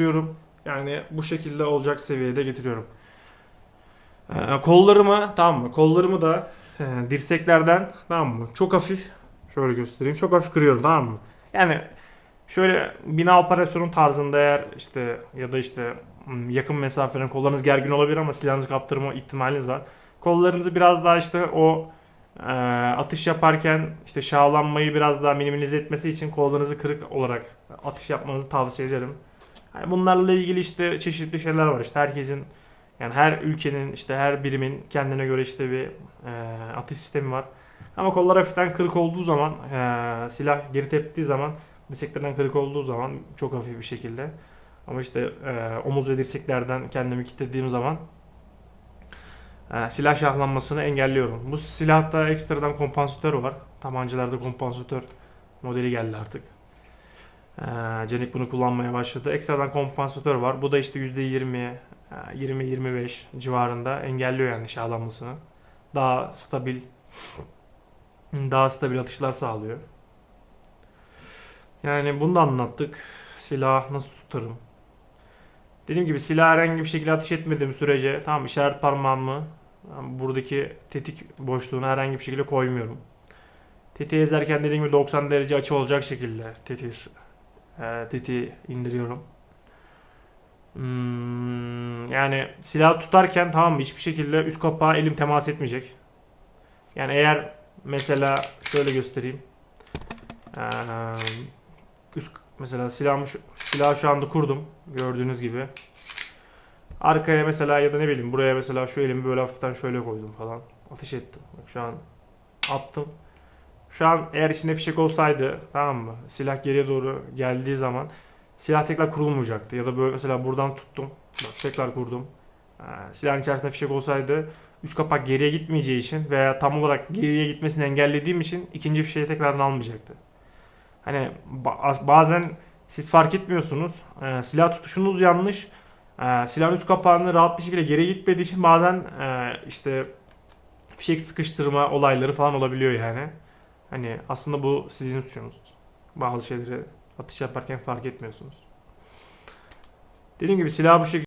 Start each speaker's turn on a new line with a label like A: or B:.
A: getiriyorum. Yani bu şekilde olacak seviyede getiriyorum. Ee, kollarımı tamam mı? Kollarımı da e, dirseklerden tamam mı? Çok hafif şöyle göstereyim. Çok hafif kırıyorum tamam mı? Yani şöyle bina operasyonun tarzında eğer işte ya da işte hmm, yakın mesafeden kollarınız gergin olabilir ama silahınızı kaptırma ihtimaliniz var. Kollarınızı biraz daha işte o e, atış yaparken işte şahlanmayı biraz daha minimize etmesi için kollarınızı kırık olarak atış yapmanızı tavsiye ederim. Yani bunlarla ilgili işte çeşitli şeyler var. İşte herkesin yani her ülkenin işte her birimin kendine göre işte bir e, atış sistemi var. Ama kollar hafiften kırık olduğu zaman e, silah geri teptiği zaman dirseklerden kırık olduğu zaman çok hafif bir şekilde ama işte e, omuz ve dirseklerden kendimi kilitlediğim zaman e, silah şahlanmasını engelliyorum. Bu silahta ekstradan kompansatör var. Tabancalarda kompansatör modeli geldi artık. E, Canik bunu kullanmaya başladı. Ekstradan kompansatör var. Bu da işte %20, e, 20-25 civarında engelliyor yani şahlanmasını. Daha stabil daha stabil atışlar sağlıyor. Yani bunu da anlattık. Silah nasıl tutarım? Dediğim gibi silah herhangi bir şekilde ateş etmediğim sürece tamam işaret parmağımı buradaki tetik boşluğuna herhangi bir şekilde koymuyorum. Tetiği ezerken dediğim gibi 90 derece açı olacak şekilde tetiği, e, indiriyorum. Hmm, yani silah tutarken tamam hiçbir şekilde üst kapağa elim temas etmeyecek. Yani eğer mesela şöyle göstereyim. Ee, üst mesela silahımı şu, silahı şu anda kurdum gördüğünüz gibi. Arkaya mesela ya da ne bileyim buraya mesela şu elimi böyle hafiften şöyle koydum falan. Ateş ettim. Bak şu an attım. Şu an eğer içinde fişek olsaydı tamam mı? Silah geriye doğru geldiği zaman silah tekrar kurulmayacaktı. Ya da böyle mesela buradan tuttum. Bak tekrar kurdum. Ee, silahın içerisinde fişek olsaydı üst kapak geriye gitmeyeceği için veya tam olarak geriye gitmesini engellediğim için ikinci fişeği tekrardan almayacaktı. Hani ba- bazen siz fark etmiyorsunuz. Ee, silah tutuşunuz yanlış. Ee, silahın üst kapağını rahat bir şekilde geriye gitmediği için bazen e, işte fişek sıkıştırma olayları falan olabiliyor yani. Hani aslında bu sizin suçunuz. Bazı şeyleri atış yaparken fark etmiyorsunuz. Dediğim gibi silah bu şekilde